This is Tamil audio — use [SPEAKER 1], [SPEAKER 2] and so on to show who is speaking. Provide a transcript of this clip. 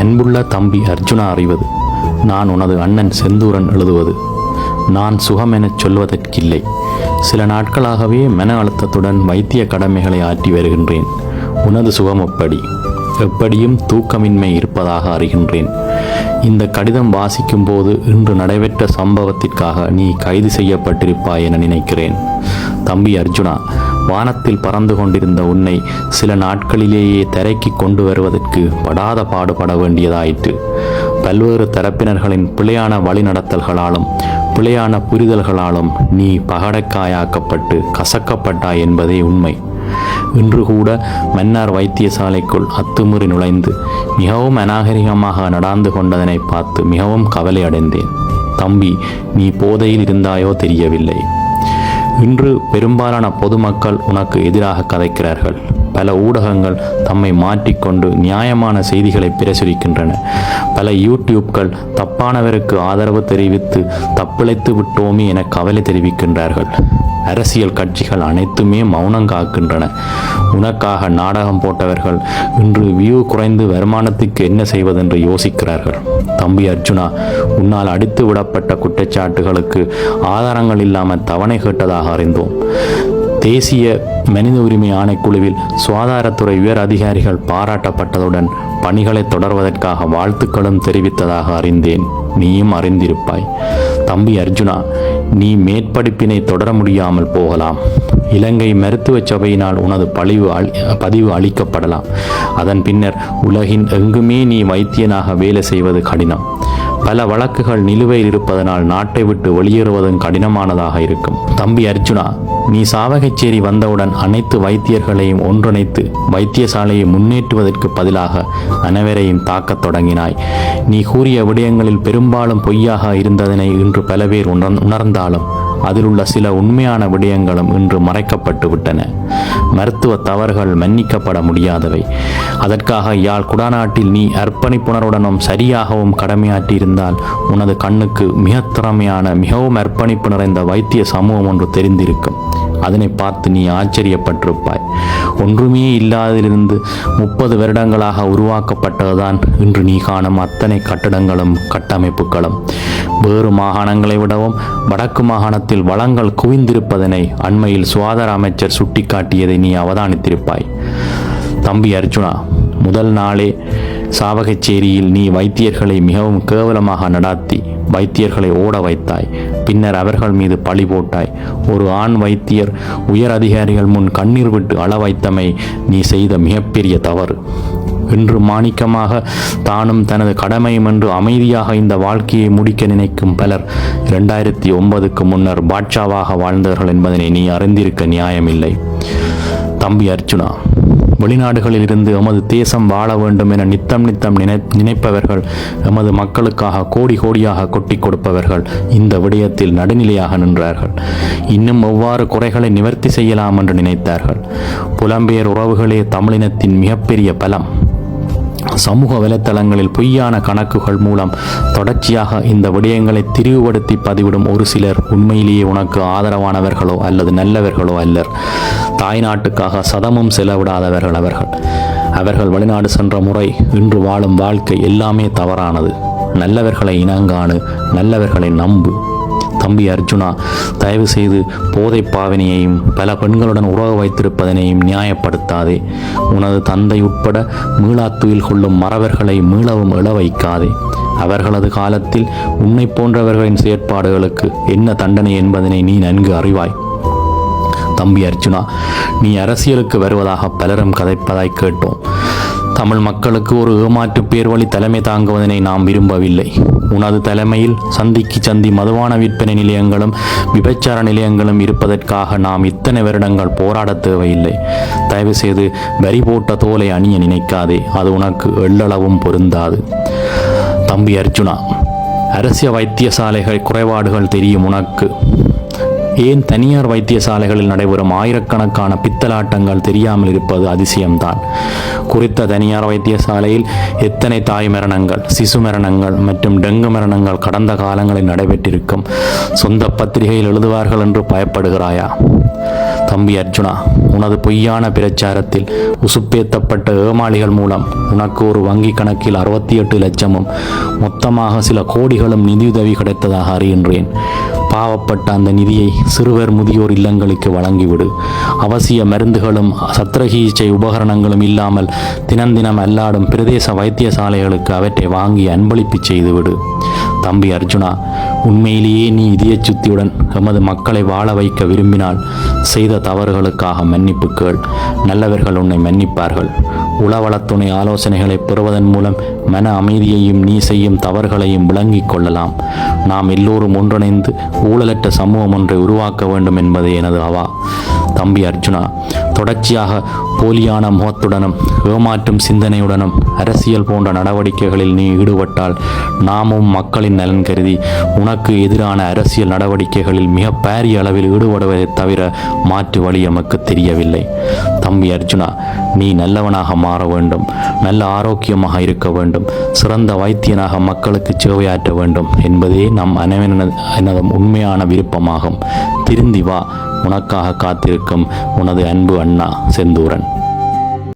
[SPEAKER 1] அன்புள்ள தம்பி அர்ஜுனா அறிவது நான் உனது அண்ணன் செந்தூரன் எழுதுவது. நான் சுகம் எனச் சொல்வதற்கில்லை. சில நாட்களாகவே மன அழுத்தத்துடன் வைத்திய கடமைகளை ஆற்றி வருகின்றேன். உனது சுகம் எப்படி? எப்படியும் தூக்கமின்மை இருப்பதாக அறிகின்றேன். இந்த கடிதம் வாசிக்கும் போது இன்று நடைபெற்ற சம்பவத்திற்காக நீ கைது செய்யப்பட்டிருப்பாய் என நினைக்கிறேன். தம்பி அர்ஜுனா வானத்தில் பறந்து கொண்டிருந்த உன்னை சில நாட்களிலேயே தரைக்கு கொண்டு வருவதற்கு படாத பாடுபட வேண்டியதாயிற்று. பல்வேறு தரப்பினர்களின் பிழையான வழிநடத்தல்களாலும் பிழையான புரிதல்களாலும் நீ பகடக்காயாக்கப்பட்டு கசக்கப்பட்டாய் என்பதே உண்மை. இன்று கூட மன்னார் வைத்தியசாலைக்குள் அத்துமுறி நுழைந்து மிகவும் அநாகரிகமாக நடாந்து கொண்டதனை பார்த்து மிகவும் கவலை அடைந்தேன் தம்பி நீ போதையில் இருந்தாயோ தெரியவில்லை. இன்று பெரும்பாலான பொதுமக்கள் உனக்கு எதிராக கதைக்கிறார்கள். பல ஊடகங்கள் தம்மை மாற்றிக்கொண்டு நியாயமான செய்திகளை பிரசுரிக்கின்றன. பல யூடியூப்கள் தப்பானவருக்கு ஆதரவு தெரிவித்து தப்பிழைத்து விட்டோமே என கவலை தெரிவிக்கின்றார்கள். அரசியல் கட்சிகள் அனைத்துமே மௌனம் காக்கின்றன. உனக்காக நாடகம் போட்டவர்கள் இன்று வியூ குறைந்து வருமானத்துக்கு என்ன செய்வதென்று யோசிக்கிறார்கள். தம்பி அர்ஜுனா உன்னால் அடித்து விடப்பட்ட குற்றச்சாட்டுகளுக்கு ஆதாரங்கள் இல்லாமல் தவணை கேட்டதாக அறிந்தோம். தேசிய மனித உரிமை ஆணைக்குழுவில் சுகாதாரத்துறை உயர் அதிகாரிகள் பாராட்டப்பட்டதுடன் பணிகளை தொடர்வதற்காக வாழ்த்துக்களும் தெரிவித்ததாக அறிந்தேன். நீயும் அறிந்திருப்பாய். தம்பி அர்ஜுனா நீ மேற்படிப்பினை தொடர முடியாமல் போகலாம். இலங்கை மருத்துவ சபையினால் உனது பழிவு பதிவு அளிக்கப்படலாம். அதன் பின்னர் உலகின் எங்குமே நீ வைத்தியனாக வேலை செய்வது கடினம். பல வழக்குகள் நிலுவையில் இருப்பதனால் நாட்டை விட்டு வெளியேறுவதும் கடினமானதாக இருக்கும். தம்பி அர்ஜுனா நீ சாவகச்சேரி வந்தவுடன் அனைத்து வைத்தியர்களையும் ஒன்றிணைத்து வைத்தியசாலையை முன்னேற்றுவதற்கு பதிலாக அனைவரையும் தாக்கத் தொடங்கினாய். நீ கூறிய விடயங்களில் பெரும்பாலும் பொய்யாக இருந்ததனை இன்று பல பேர் உணர்ந்தாலும் அதிலுள்ள சில உண்மையான விடயங்களும் இன்று மறைக்கப்பட்டு விட்டன. மருத்துவ தவறுகள் மன்னிக்கப்பட முடியாதவை. அதற்காக யாழ் குடாநாட்டில் நீ அர்ப்பணிப்புணர்வுடனும் சரியாகவும் கடமையாற்றியிருந்தால் உனது கண்ணுக்கு மிக திறமையான மிகவும் அர்ப்பணிப்பு நிறைந்த வைத்திய சமூகம் ஒன்று தெரிந்திருக்கும். அதனை பார்த்து நீ ஆச்சரியப்பட்டிருப்பாய். ஒன்றுமே இல்லாதிலிருந்து முப்பது வருடங்களாக உருவாக்கப்பட்டதுதான் இன்று நீ காணும் அத்தனை கட்டடங்களும் கட்டமைப்புகளும். வேறு மாகாணங்களை விடவும் வடக்கு மாகாணத்தில் வளங்கள் குவிந்திருப்பதனை அண்மையில் சுகாதார அமைச்சர் சுட்டிக்காட்டியதை நீ அவதானித்திருப்பாய். தம்பி அர்ஜுனா முதல் நாளே சாவகச்சேரியில் நீ வைத்தியர்களை மிகவும் கேவலமாக நடாத்தி வைத்தியர்களை ஓட வைத்தாய். பின்னர் அவர்கள் மீது பழி போட்டாய். ஒரு ஆண் வைத்தியர் உயர் அதிகாரிகள் முன் கண்ணீர் விட்டு அள வைத்தமை நீ செய்த மிகப்பெரிய தவறு. இன்று மாணிக்கமாக தானும் தனது கடமையும் என்று அமைதியாக இந்த வாழ்க்கையை முடிக்க நினைக்கும் பலர் இரண்டாயிரத்தி ஒன்பதுக்கு முன்னர் பாட்ஷாவாக வாழ்ந்தவர்கள் என்பதனை நீ அறிந்திருக்க நியாயமில்லை. தம்பி அர்ஜுனா வெளிநாடுகளில் இருந்து எமது தேசம் வாழ வேண்டும் என நித்தம் நித்தம் நினை நினைப்பவர்கள் எமது மக்களுக்காக கோடி கோடியாக கொட்டி கொடுப்பவர்கள் இந்த விடயத்தில் நடுநிலையாக நின்றார்கள். இன்னும் எவ்வாறு குறைகளை நிவர்த்தி செய்யலாம் என்று நினைத்தார்கள். புலம்பெயர் உறவுகளே தமிழினத்தின் மிகப்பெரிய பலம். சமூக வலைத்தளங்களில் பொய்யான கணக்குகள் மூலம் தொடர்ச்சியாக இந்த விடயங்களை திரிவுபடுத்தி பதிவிடும் ஒரு சிலர் உண்மையிலேயே உனக்கு ஆதரவானவர்களோ அல்லது நல்லவர்களோ அல்லர். தாய்நாட்டுக்காக சதமும் செலவிடாதவர்கள் அவர்கள். அவர்கள் வெளிநாடு சென்ற முறை இன்று வாழும் வாழ்க்கை எல்லாமே தவறானது. நல்லவர்களை இனங்காணு நல்லவர்களை நம்பு. தம்பி அர்ஜுனா தயவு செய்து போதை பாவனையையும் பல பெண்களுடன் உறவு வைத்திருப்பதனையும் நியாயப்படுத்தாதே. உனது தந்தை உட்பட மீளாத்துயில் கொள்ளும் மறவர்களை மீளவும் இழ வைக்காதே. அவர்களது காலத்தில் உன்னை போன்றவர்களின் செயற்பாடுகளுக்கு என்ன தண்டனை என்பதனை நீ நன்கு அறிவாய். தம்பி அர்ஜுனா நீ அரசியலுக்கு வருவதாக பலரும் கதைப்பதாய் கேட்டோம். தமிழ் மக்களுக்கு ஒரு ஏமாற்று பேர் வழி தலைமை தாங்குவதனை நாம் விரும்பவில்லை. உனது தலைமையில் சந்திக்கு சந்தி மதுபான விற்பனை நிலையங்களும் விபச்சார நிலையங்களும் இருப்பதற்காக நாம் இத்தனை வருடங்கள் போராடத் தேவையில்லை. தயவு செய்து வரி போட்ட தோலை அணிய நினைக்காதே அது உனக்கு எள்ளளவும் பொருந்தாது. தம்பி அர்ஜுனா அரசிய வைத்தியசாலைகள் குறைபாடுகள் தெரியும் உனக்கு. ஏன் தனியார் வைத்தியசாலைகளில் நடைபெறும் ஆயிரக்கணக்கான பித்தலாட்டங்கள் தெரியாமல் இருப்பது அதிசயம்தான். குறித்த தனியார் வைத்தியசாலையில் எத்தனை தாய் மரணங்கள் சிசு மரணங்கள் மற்றும் டெங்கு மரணங்கள் கடந்த காலங்களில் நடைபெற்றிருக்கும்? சொந்த பத்திரிகையில் எழுதுவார்கள் என்று பயப்படுகிறாயா? தம்பி அர்ஜுனா உனது பொய்யான பிரச்சாரத்தில் உசுப்பேத்தப்பட்ட ஏமாளிகள் மூலம் உனக்கு ஒரு வங்கி கணக்கில் அறுபத்தி எட்டு லட்சமும் மொத்தமாக சில கோடிகளும் நிதியுதவி கிடைத்ததாக அறிகின்றேன். பாவப்பட்ட அந்த நிதியை சிறுவர் முதியோர் இல்லங்களுக்கு வழங்கிவிடு. அவசிய மருந்துகளும் சத்திரசிகிச்சை உபகரணங்களும் இல்லாமல் தினம் தினம் அல்லாடும் பிரதேச வைத்தியசாலைகளுக்கு அவற்றை வாங்கி அன்பளிப்பு செய்துவிடு. தம்பி அர்ஜுனா உண்மையிலேயே நீ இதய சுத்தியுடன் எமது மக்களை வாழ வைக்க விரும்பினால் செய்த தவறுகளுக்காக மன்னிப்பு கேள். நல்லவர்கள் உன்னை மன்னிப்பார்கள். உளவளத்துணை ஆலோசனைகளை பெறுவதன் மூலம் மன அமைதியையும் நீ செய்யும் தவறுகளையும் விளங்கிக் கொள்ளலாம். நாம் எல்லோரும் ஒன்றிணைந்து ஊழலற்ற சமூகம் ஒன்றை உருவாக்க வேண்டும் என்பது எனது அவா. தம்பி அர்ஜுனா. தொடர்ச்சியாக போலியான முகத்துடனும் ஏமாற்றும் சிந்தனையுடனும் அரசியல் போன்ற நடவடிக்கைகளில் நீ ஈடுபட்டால் நாமும் மக்களின் நலன் கருதி உனக்கு எதிரான அரசியல் நடவடிக்கைகளில் மிக பாரிய அளவில் ஈடுபடுவதைத் தவிர மாற்று வழி எமக்கு தெரியவில்லை. தம்பி அர்ஜுனா நீ நல்லவனாக மாற வேண்டும் நல்ல ஆரோக்கியமாக இருக்க வேண்டும் சிறந்த வைத்தியனாக மக்களுக்கு சேவையாற்ற வேண்டும் என்பதே நம் அனைவனது எனது உண்மையான விருப்பமாகும். திருந்தி வா உனக்காக காத்திருக்கும் உனது அன்பு அண்ணா செந்தூரன்.